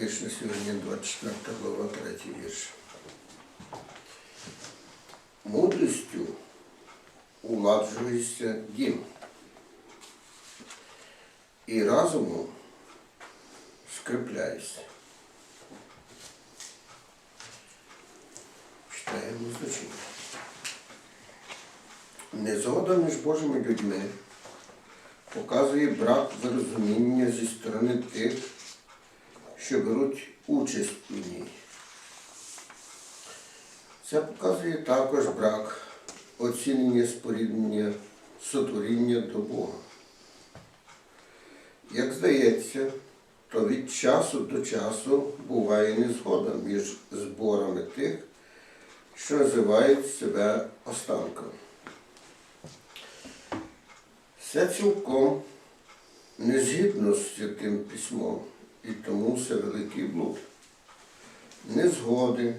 Вірш на сьогодні 24 глава, 3 вірш. Мудрістю уладжується дім. І разумом скріпляється. Читаємо значення. Незгода між Божими людьми показує брак зрозуміння зі сторони тих, що беруть участь у ній. Це показує також брак оцінення споріднення сотворіння до Бога. Як здається, то від часу до часу буває незгода між зборами тих, що називають себе останками. Це цілком не згідно з святим письмом, і тому це великий блуд. Незгоди,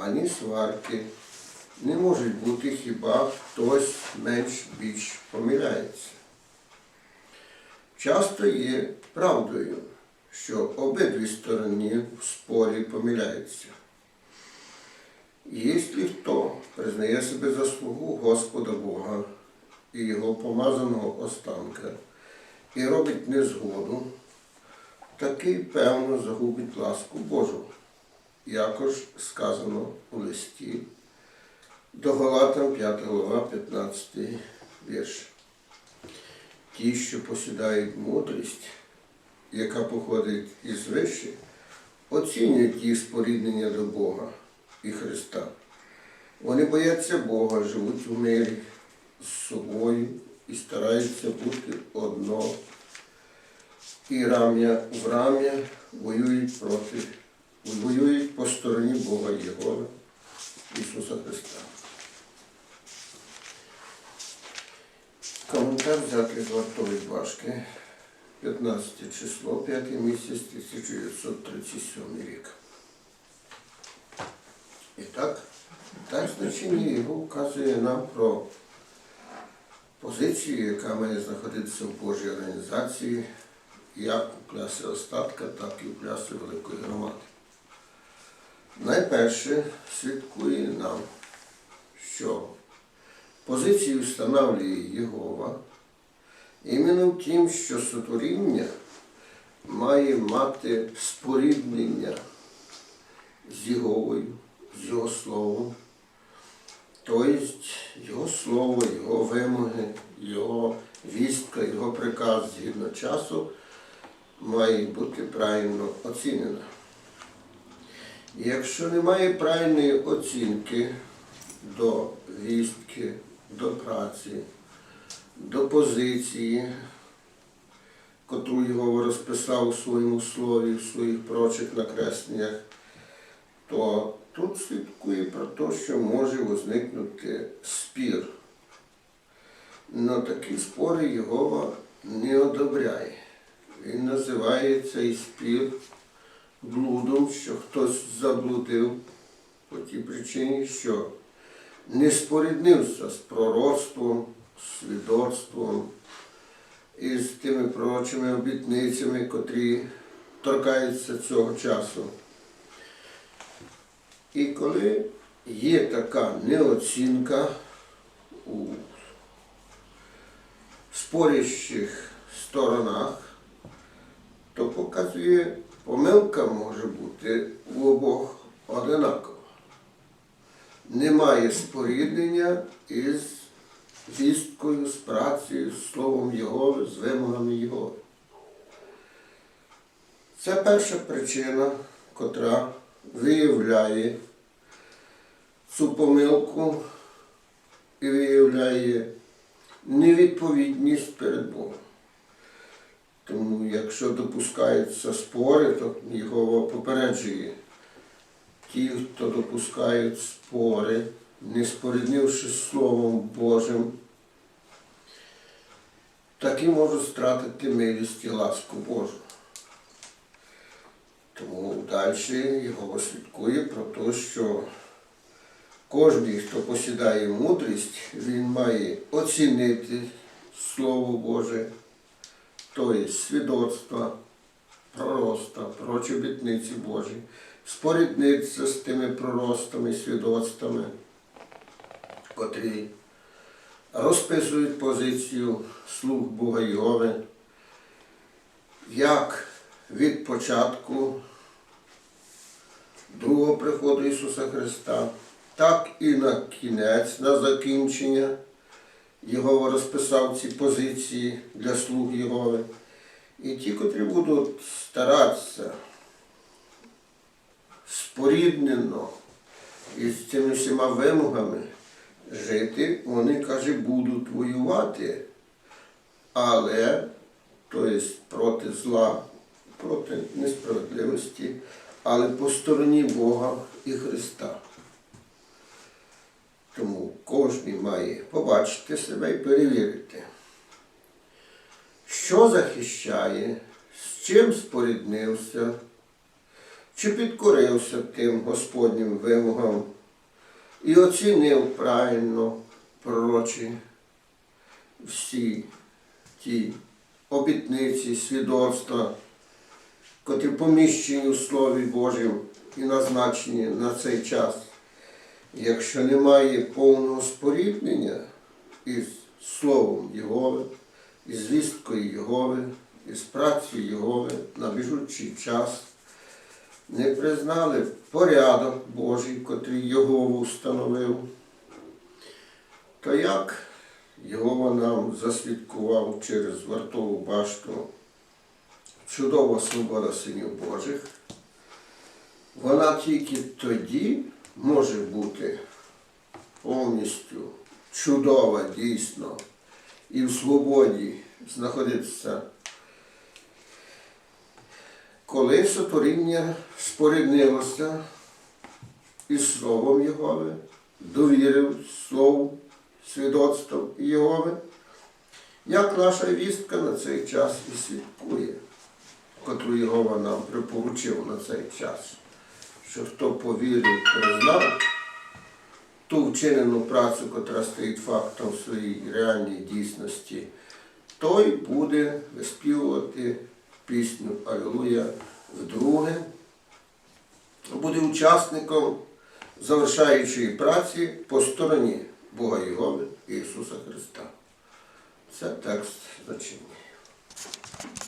ані сварки не можуть бути хіба хтось менш більш помиляється. Часто є правдою, що обидві сторони в спорі помиляються. Якщо хто признає себе за слугу Господа Бога і його помазаного останка і робить незгоду, такий певно загубить ласку Божу, якож сказано у листі до Галатам 5 глава 15 вірш. Ті, що посідають мудрість, яка походить із вище, оцінюють їх споріднення до Бога і Христа. Вони бояться Бога, живуть у мирі з собою і стараються бути одно. І рам'я в рам'я воюють проти, воюють по стороні Бога Єгова Ісуса Христа. Коментар взятий з вартової башки, 15 число, 5 місяць 1937 рік. І так, так значення його вказує нам про позицію, яка має знаходитися в Божій організації, як у клясі остатка, так і у клясі Великої громади. Найперше свідкує нам, що позицію встановлює Єгова іменно в тім, що сотворіння має мати споріднення з Єговою, з Його Словом, тобто Його Слово, Його вимоги, Його вістка, Його приказ згідно часу має бути правильно оцінена. Якщо немає правильної оцінки до вістки, до праці, до позиції, котру його розписав у своєму слові, в своїх прочих накресленнях, то тут слідкує про те, що може возникнути спір. Но такі спори Єгова не одобряє. Він називає цей спір блудом, що хтось заблудив по тій причині, що не споріднився з пророцтвом, свідоцтвом і з тими пророчими обітницями, котрі торкаються цього часу. І коли є така неоцінка у спорящих сторонах, то показує, помилка може бути в обох одинакова. Немає споріднення із вісткою, з працею, з словом Єгови, з вимогами Єгови. Це перша причина, котра виявляє цю помилку і виявляє невідповідність перед Богом. Тому якщо допускаються спори, то його попереджує. Ті, хто допускають спори, не споріднивши Словом Божим, такі можуть стратити милість і ласку Божу. Тому далі його слідкує про те, що кожен, хто посідає мудрість, він має оцінити Слово Боже, тобто свідоцтва, пророцтва, пророчі обітниці Божі, споріднитися з тими пророцтвами, свідоцтвами, котрі розписують позицію слуг Бога Йови, як від початку другого приходу Ісуса Христа, так і на кінець, на закінчення. Його розписав ці позиції для слуг Єгови. І ті, котрі будуть старатися споріднено із цими всіма вимогами жити, вони, каже, будуть воювати, але тобто проти зла, проти несправедливості, але по стороні Бога і Христа. Кожен має побачити себе і перевірити, що захищає, з чим споріднився, чи підкорився тим Господнім вимогам і оцінив правильно пророчі всі ті обітниці, свідоцтва, котрі поміщені у Слові Божому і назначені на цей час. Якщо немає повного споріднення із Словом Єгови, із звісткою Єгови, із працею Єгови на біжучий час, не признали порядок Божий, котрий Єгову встановив, то як Єгова нам засвідкував через вартову башту чудова свобода синів Божих, вона тільки тоді може бути повністю чудова дійсно і в свободі знаходитися, коли сотворіння споріднилося із Словом Єгови, довірив Слову свідоцтвом Єгови, як наша вістка на цей час і свідкує, котру Єгова нам припоручив на цей час що хто повірив, признав ту вчинену працю, котра стоїть фактом в своїй реальній дійсності, той буде виспівувати пісню Алілуя вдруге, буде учасником завершаючої праці по стороні Бога Єгови Ісуса Христа. Це текст зачинний.